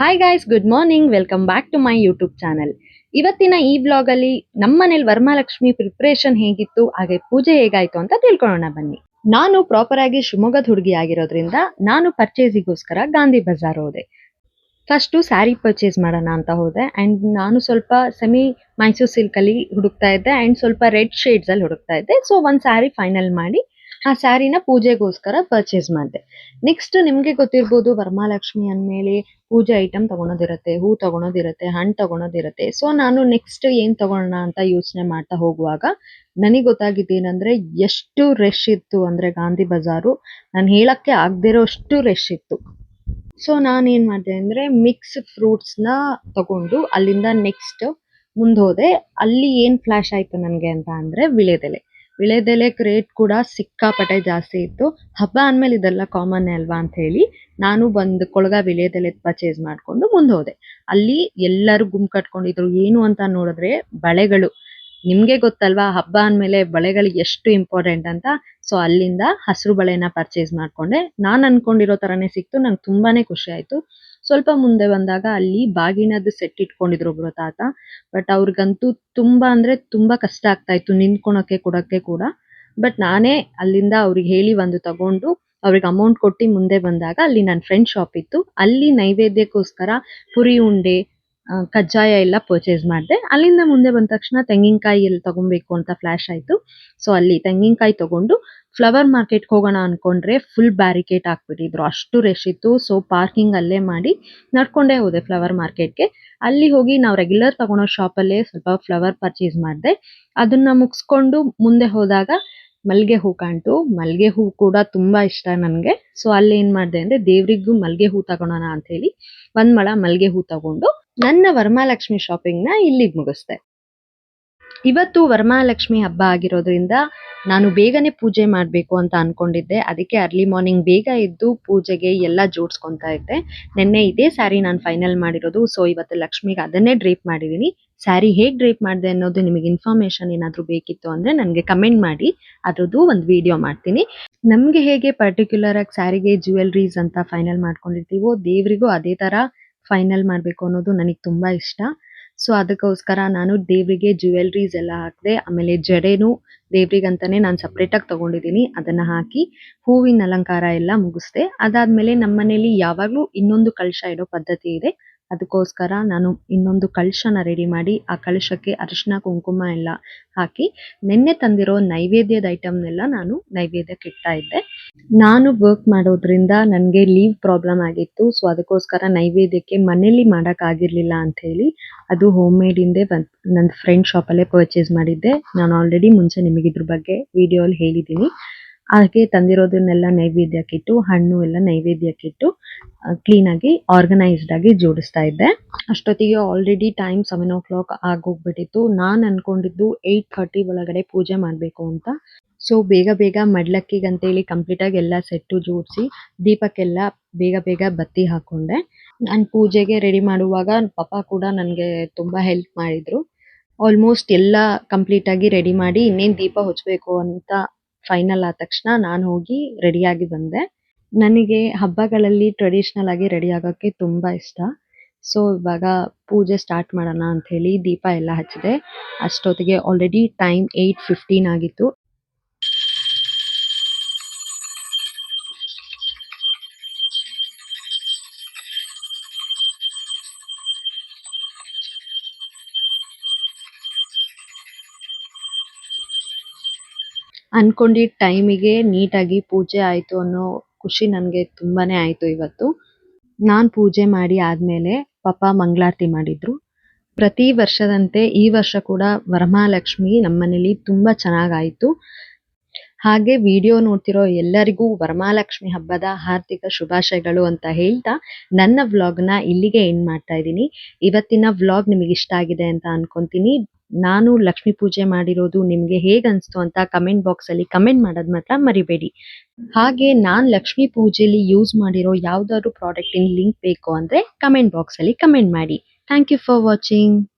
Hi guys good morning welcome back to my YouTube channel ಇವತ್ತಿನ ಈ ವ್ಲಾಗಲ್ಲಿ ನಮ್ಮನೇಲಿ ವರ್ಮಾಲಕ್ಷ್ಮಿ ಪ್ರಿಪ್ರೇಷನ್ ಹೇಗಿತ್ತು, ಹಾಗೆ ಪೂಜೆ ಹೇಗಾಯ್ತು ಅಂತ ತಿಳ್ಕೊಳ್ಳೋಣ ಬನ್ನಿ. ನಾನು ಪ್ರಾಪರ್ ಆಗಿ ಶಿವಮೊಗ್ಗದ ಹುಡುಗಿ ಆಗಿರೋದ್ರಿಂದ ನಾನು ಪರ್ಚೇಸಿಗೋಸ್ಕರ ಗಾಂಧಿ ಬಜಾರ್ ಹೋದೆ. ಫಸ್ಟು ಸ್ಯಾರಿ ಪರ್ಚೇಸ್ ಮಾಡೋಣ ಅಂತ ಹೋದೆ. ಅಂಡ್ ನಾನು ಸ್ವಲ್ಪ ಸೆಮಿ ಮೈಸೂರು ಸಿಲ್ಕ್ ಅಲ್ಲಿ ಹುಡುಕ್ತಾ ಇದ್ದೆ. ಅಂಡ್ ಸ್ವಲ್ಪ ರೆಡ್ ಶೇಡ್ಸ್ ಅಲ್ಲಿ ಹುಡುಕ್ತಾ ಇದ್ದೆ. ಸೊ ಒಂದು ಸ್ಯಾರಿ ಫೈನಲ್ ಮಾಡಿ ಆ ಸ್ಯಾರಿನ ಪೂಜೆಗೋಸ್ಕರ ಪರ್ಚೇಸ್ ಮಾಡಿದೆ. ನೆಕ್ಸ್ಟ್ ನಿಮ್ಗೆ ಗೊತ್ತಿರ್ಬೋದು ವರಮಹಾಲಕ್ಷ್ಮಿ ಅಂದಮೇಲೆ ಪೂಜೆ ಐಟಮ್ ತಗೊಳೋದಿರತ್ತೆ, ಹೂ ತಗೊಳೋದಿರತ್ತೆ, ಹಣ್ಣು ತಗೊಳೋದಿರತ್ತೆ. ಸೊ ನಾನು ನೆಕ್ಸ್ಟ್ ಏನ್ ತಗೊಳೋಣ ಅಂತ ಯೋಚನೆ ಮಾಡ್ತಾ ಹೋಗುವಾಗ ನನಗೆ ಗೊತ್ತಾಗಿದ್ದೇನಂದ್ರೆ ಎಷ್ಟು ರಶ್ ಇತ್ತು ಅಂದ್ರೆ ಗಾಂಧಿ ಬಜಾರು. ನಾನು ಹೇಳಕ್ಕೆ ಆಗದಿರೋ ಅಷ್ಟು ರಶ್ ಇತ್ತು. ಸೊ ನಾನು ಏನ್ ಮಾಡಿದೆ ಅಂದ್ರೆ ಮಿಕ್ಸ್ ಫ್ರೂಟ್ಸ್ನ ತಗೊಂಡು ಅಲ್ಲಿಂದ ನೆಕ್ಸ್ಟ್ ಮುಂದೆ ಹೋದೆ. ಅಲ್ಲಿ ಏನು ಫ್ಲಾಶ್ ಆಯ್ತು ನನಗೆ ಅಂತ ಅಂದ್ರೆ ವಿಳೆದೆಲೆ. ವಿಳೆದೆಲೆ ರೇಟ್ ಕೂಡ ಸಿಕ್ಕಾಪಟ್ಟೆ ಜಾಸ್ತಿ ಇತ್ತು. ಹಬ್ಬ ಅಂದ್ಮೇಲೆ ಇದೆಲ್ಲ ಕಾಮನ್ ಅಲ್ವಾ ಅಂತ ಹೇಳಿ ನಾನು ಬಂದು ಕೊಳಗ ವಿಳೆದೆಲೆ ಪರ್ಚೇಸ್ ಮಾಡ್ಕೊಂಡು ಮುಂದೆ ಹೋದೆ. ಅಲ್ಲಿ ಎಲ್ಲರೂ ಗುಂಪು ಕಟ್ಕೊಂಡಿದ್ರು. ಏನು ಅಂತ ನೋಡಿದ್ರೆ ಬಳೆಗಳು. ನಿಮ್ಗೆ ಗೊತ್ತಲ್ವಾ, ಹಬ್ಬ ಅಂದ್ಮೇಲೆ ಬಳೆಗಳು ಎಷ್ಟು ಇಂಪಾರ್ಟೆಂಟ್ ಅಂತ? ಸೊ ಅಲ್ಲಿಂದ ಹಸಿರು ಬಳೆನ ಪರ್ಚೇಸ್ ಮಾಡ್ಕೊಂಡೆ. ನಾನ್ ಅನ್ಕೊಂಡಿರೋ ತರಾನೇ ಸಿಕ್ತು. ನಂಗೆ ತುಂಬಾನೇ ಖುಷಿ ಆಯ್ತು. ಸ್ವಲ್ಪ ಮುಂದೆ ಬಂದಾಗ ಅಲ್ಲಿ ಬಾಗಿನದ್ದು ಸೆಟ್ ಇಟ್ಕೊಂಡಿದ್ರು ಒಬ್ರು ತಾತ. ಬಟ್ ಅವ್ರಿಗಂತೂ ತುಂಬಾ ಅಂದ್ರೆ ತುಂಬಾ ಕಷ್ಟ ಆಗ್ತಾ ಇತ್ತು ನಿಂತ್ಕೊಳಕ್ಕೆ ಕೊಡಕ್ಕೆ ಕೂಡ. ಬಟ್ ನಾನೇ ಅಲ್ಲಿಂದ ಅವ್ರಿಗೆ ಹೇಳಿ ಒಂದು ತಗೊಂಡು ಅವ್ರಿಗೆ ಅಮೌಂಟ್ ಕೊಟ್ಟು ಮುಂದೆ ಬಂದಾಗ ಅಲ್ಲಿ ನನ್ನ ಫ್ರೆಂಡ್ ಶಾಪ್ ಇತ್ತು. ಅಲ್ಲಿ ನೈವೇದ್ಯಕ್ಕೋಸ್ಕರ ಪುರಿ ಉಂಡೆ ಕಜ್ಜಾಯ ಎಲ್ಲ ಪರ್ಚೇಸ್ ಮಾಡಿದೆ. ಅಲ್ಲಿಂದ ಮುಂದೆ ಬಂದ ತಕ್ಷಣ ತೆಂಗಿನಕಾಯಿ ಎಲ್ಲಿ ತಗೊಬೇಕು ಅಂತ ಫ್ಲಾಶ್ ಆಯ್ತು. ಸೊ ಅಲ್ಲಿ ತೆಂಗಿನಕಾಯಿ ತಗೊಂಡು ಫ್ಲವರ್ ಮಾರ್ಕೆಟ್ಗೆ ಹೋಗೋಣ ಅನ್ಕೊಂಡ್ರೆ ಫುಲ್ ಬ್ಯಾರಿಕೇಡ್ ಹಾಕ್ಬಿಟ್ಟಿದ್ರು. ಅಷ್ಟು ರಶ್ ಇತ್ತು. ಸೊ ಪಾರ್ಕಿಂಗ್ ಅಲ್ಲೇ ಮಾಡಿ ನಡ್ಕೊಂಡೇ ಹೋದೆ ಫ್ಲವರ್ ಮಾರ್ಕೆಟ್ಗೆ ಅಲ್ಲಿ ಹೋಗಿ ನಾವು ರೆಗ್ಯುಲರ್ ತಗೊಳೋ ಶಾಪಲ್ಲೇ ಸ್ವಲ್ಪ ಫ್ಲವರ್ ಪರ್ಚೇಸ್ ಮಾಡಿದೆ. ಅದನ್ನ ಮುಗಿಸ್ಕೊಂಡು ಮುಂದೆ ಹೋದಾಗ ಮಲ್ಲಿಗೆ ಹೂ ಕಾಣ್ತು. ಮಲ್ಲಿಗೆ ಹೂ ಕೂಡ ತುಂಬಾ ಇಷ್ಟ ನನಗೆ. ಸೊ ಅಲ್ಲಿ ಏನ್ ಮಾಡಿದೆ ಅಂದ್ರೆ ದೇವ್ರಿಗೂ ಮಲ್ಲಿಗೆ ಹೂ ತಗೊಳೋಣ ಅಂತ ಹೇಳಿ ಒಂದ್ ಮಳ ಮಲ್ಲಿಗೆ ಹೂ ತಗೊಂಡು ನನ್ನ ವರಮಹಾಲಕ್ಷ್ಮಿ ನ ಇಲ್ಲಿಗೆ ಮುಗಿಸ್ದೆ. ಇವತ್ತು ವರಮಹಾಲಕ್ಷ್ಮಿ ಹಬ್ಬ ಆಗಿರೋದ್ರಿಂದ ನಾನು ಬೇಗನೆ ಪೂಜೆ ಮಾಡಬೇಕು ಅಂತ ಅನ್ಕೊಂಡಿದ್ದೆ. ಅದಕ್ಕೆ ಅರ್ಲಿ ಮಾರ್ನಿಂಗ್ ಬೇಗ ಎದ್ದು ಪೂಜೆಗೆ ಎಲ್ಲ ಜೋಡಿಸ್ಕೊತಾ ಇದ್ದೆ. ನಿನ್ನೆ ಇದೇ ಸ್ಯಾರಿ ನಾನು ಫೈನಲ್ ಮಾಡಿರೋದು. ಸೊ ಇವತ್ತು ಲಕ್ಷ್ಮಿಗೆ ಅದನ್ನೇ ಡ್ರೇಪ್ ಮಾಡಿದ್ದೀನಿ ಸ್ಯಾರಿ ಹೇಗೆ ಡ್ರೇಪ್ ಮಾಡಿದೆ ಅನ್ನೋದು ನಿಮಗೆ ಇನ್ಫಾರ್ಮೇಷನ್ ಏನಾದರೂ ಬೇಕಿತ್ತು ಅಂದ್ರೆ ನನಗೆ ಕಮೆಂಟ್ ಮಾಡಿ. ಅದರದ್ದು ಒಂದು ವಿಡಿಯೋ ಮಾಡ್ತೀನಿ. ನಮಗೆ ಹೇಗೆ ಪರ್ಟಿಕ್ಯುಲರ್ ಆಗಿ ಸ್ಯಾರಿಗೆ ಜ್ಯುವೆಲ್ರೀಸ್ ಅಂತ ಫೈನಲ್ ಮಾಡ್ಕೊಂಡಿರ್ತೀವೋ ದೇವರಿಗೂ ಅದೇ ತರ ಫೈನಲ್ ಮಾಡಬೇಕು ಅನ್ನೋದು ನನಗೆ ತುಂಬಾ ಇಷ್ಟ. ಸೊ, ಅದಕ್ಕೋಸ್ಕರ ನಾನು ದೇವರಿಗೆ ಜ್ಯುವೆಲ್ರೀಸ್ ಎಲ್ಲ ಹಾಕಿದೆ, ಆಮೇಲೆ ಜಡೆನು ದೇವ್ರಿಗಂತಾನೆ ನಾನು ಸಪ್ರೇಟ್ ಆಗಿ ತಗೊಂಡಿದ್ದೀನಿ ಅದನ್ನ ಹಾಕಿ ಹೂವಿನ ಅಲಂಕಾರ ಎಲ್ಲ ಮುಗಿಸ್ದೆ. ಅದಾದ್ಮೇಲೆ ನಮ್ಮ ಮನೇಲಿ ಯಾವಾಗ್ಲೂ ಇನ್ನೊಂದು ಕಳಶ ಇಡೋ ಪದ್ಧತಿ ಇದೆ. ಅದಕ್ಕೋಸ್ಕರ ನಾನು ಇನ್ನೊಂದು ಕಳಶನ ರೆಡಿ ಮಾಡಿ, ಆ ಕಳಶಕ್ಕೆ ಅರಿಶಿನ, ಕುಂಕುಮ ಎಲ್ಲ ಹಾಕಿ, ನಿನ್ನೆ ತಂದಿರೋ ನೈವೇದ್ಯದ ಐಟಮ್ನೆಲ್ಲ ನಾನು ನೈವೇದ್ಯಕ್ಕೆ ಇಡ್ತಾ ಇದ್ದೆ. ನಾನು ವರ್ಕ್ ಮಾಡೋದ್ರಿಂದ ನನಗೆ ಲೀವ್ ಪ್ರಾಬ್ಲಮ್ ಆಗಿತ್ತು. ಸೊ ಅದಕ್ಕೋಸ್ಕರ ನೈವೇದ್ಯಕ್ಕೆ ಮನೇಲಿ ಅಂತ ಹೇಳಿ ಅದು ಹೋಮ್ ಮೇಡ್ ಬಂದು ನನ್ನ ಫ್ರೆಂಡ್ ಶಾಪಲ್ಲೇ ಪರ್ಚೇಸ್ ಮಾಡಿದ್ದೆ. ನಾನು ಆಲ್ರೆಡಿ ಮುಂಚೆ ನಿಮಗೆ ಇದ್ರ ಬಗ್ಗೆ ವಿಡಿಯೋಲಿ ಹೇಳಿದ್ದೀನಿ. ಹಾಗೆ ತಂದಿರೋದನ್ನೆಲ್ಲ ನೈವೇದ್ಯಕ್ಕಿಟ್ಟು ಹಣ್ಣು ಎಲ್ಲ ನೈವೇದ್ಯಕ್ಕಿಟ್ಟು ಕ್ಲೀನ್ ಆಗಿ ಆರ್ಗನೈಸ್ಡ್ ಆಗಿ ಜೋಡಿಸ್ತಾ ಇದ್ದೆ. ಅಷ್ಟೊತ್ತಿಗೆ already time seven o'clock ಆಗೋಗ್ಬಿಟ್ಟಿತ್ತು ನಾನು ಅನ್ಕೊಂಡಿದ್ದು ಏಯ್ಟ್ ಥರ್ಟಿ ಒಳಗಡೆ ಪೂಜೆ ಮಾಡಬೇಕು ಅಂತ. ಸೊ ಬೇಗ ಬೇಗ ಮಡ್ಲಕ್ಕಿಗೆ ಅಂತೇಳಿ ಕಂಪ್ಲೀಟ್ ಆಗಿ ಎಲ್ಲ ಸೆಟ್ಟು ಜೋಡಿಸಿ ದೀಪಕ್ಕೆಲ್ಲ ಬೇಗ ಬೇಗ ಬತ್ತಿ ಹಾಕೊಂಡೆ. ನಾನು ಪೂಜೆಗೆ ರೆಡಿ ಮಾಡುವಾಗ ಪಾಪ ಕೂಡ ನನಗೆ ತುಂಬಾ ಹೆಲ್ಪ್ ಮಾಡಿದ್ರು. ಆಲ್ಮೋಸ್ಟ್ ಎಲ್ಲ ಕಂಪ್ಲೀಟ್ ಆಗಿ ರೆಡಿ ಮಾಡಿ ಇನ್ನೇನು ದೀಪ ಹೊಚ್ಚಬೇಕು ಅಂತ ಫೈನಲ್ ಆದ ತಕ್ಷಣ ನಾನು ಹೋಗಿ ರೆಡಿಯಾಗಿ ಬಂದೆ. ನನಗೆ ಹಬ್ಬಗಳಲ್ಲಿ ಟ್ರೆಡಿಷನಲ್ ಆಗಿ ರೆಡಿ ಆಗೋಕ್ಕೆ ತುಂಬಾ ಇಷ್ಟ. ಸೊ ಇವಾಗ ಪೂಜೆ ಸ್ಟಾರ್ಟ್ ಮಾಡೋಣ ಅಂತ ಹೇಳಿ ದೀಪ ಎಲ್ಲ ಹಚ್ಚಿದೆ. ಅಷ್ಟೊತ್ತಿಗೆ ಆಲ್ರೆಡಿ ಟೈಮ್ ಏಯ್ಟ್ ಫಿಫ್ಟೀನ್ ಆಗಿತ್ತು. ಅನ್ಕೊಂಡಿದ್ದ ಟೈಮಿಗೆ ನೀಟಾಗಿ ಪೂಜೆ ಆಯ್ತು ಅನ್ನೋ ಖುಷಿ ನನಗೆ ತುಂಬಾನೇ ಆಯ್ತು ಇವತ್ತು. ನಾನ್ ಪೂಜೆ ಮಾಡಿ ಆದ್ಮೇಲೆ ಪಾಪ ಮಂಗಳಾರತಿ ಮಾಡಿದ್ರು. ಪ್ರತಿ ವರ್ಷದಂತೆ ಈ ವರ್ಷ ಕೂಡ ವರಮಹಾಲಕ್ಷ್ಮಿ ನಮ್ಮನೇಲಿ ತುಂಬಾ ಚೆನ್ನಾಗಾಯ್ತು. ಹಾಗೆ ವಿಡಿಯೋ ನೋಡ್ತಿರೋ ಎಲ್ಲರಿಗೂ ವರಮಹಾಲಕ್ಷ್ಮಿ ಹಬ್ಬದ ಹಾರ್ದಿಕ ಶುಭಾಶಯಗಳು ಅಂತ ಹೇಳ್ತಾ ನನ್ನ ವ್ಲಾಗ್ನ ಇಲ್ಲಿಗೆ ಎಂಡ್ ಮಾಡ್ತಾ ಇದ್ದೀನಿ. ಇವತ್ತಿನ ವ್ಲಾಗ್ ನಿಮಗೆ ಇಷ್ಟ ಆಗಿದೆ ಅಂತ ಅನ್ಕೊಂತೀನಿ. ನಾನು ಲಕ್ಷ್ಮಿ ಪೂಜೆ ಮಾಡಿರೋದು ನಿಮ್ಗೆ ಹೇಗ್ ಅನ್ಸ್ತು ಅಂತ ಕಮೆಂಟ್ ಬಾಕ್ಸ್ ಅಲ್ಲಿ ಕಮೆಂಟ್ ಮಾಡೋದ್ ಮಾತ್ರ ಮರಿಬೇಡಿ. ಹಾಗೆ ನಾನ್ ಲಕ್ಷ್ಮಿ ಪೂಜೆಲಿ ಯೂಸ್ ಮಾಡಿರೋ ಯಾವ್ದಾದ್ರು ಪ್ರಾಡಕ್ಟ್ ಇನ್ ಲಿಂಕ್ ಬೇಕು ಅಂದ್ರೆ ಕಮೆಂಟ್ ಬಾಕ್ಸ್ ಅಲ್ಲಿ ಕಮೆಂಟ್ ಮಾಡಿ. Thank you for watching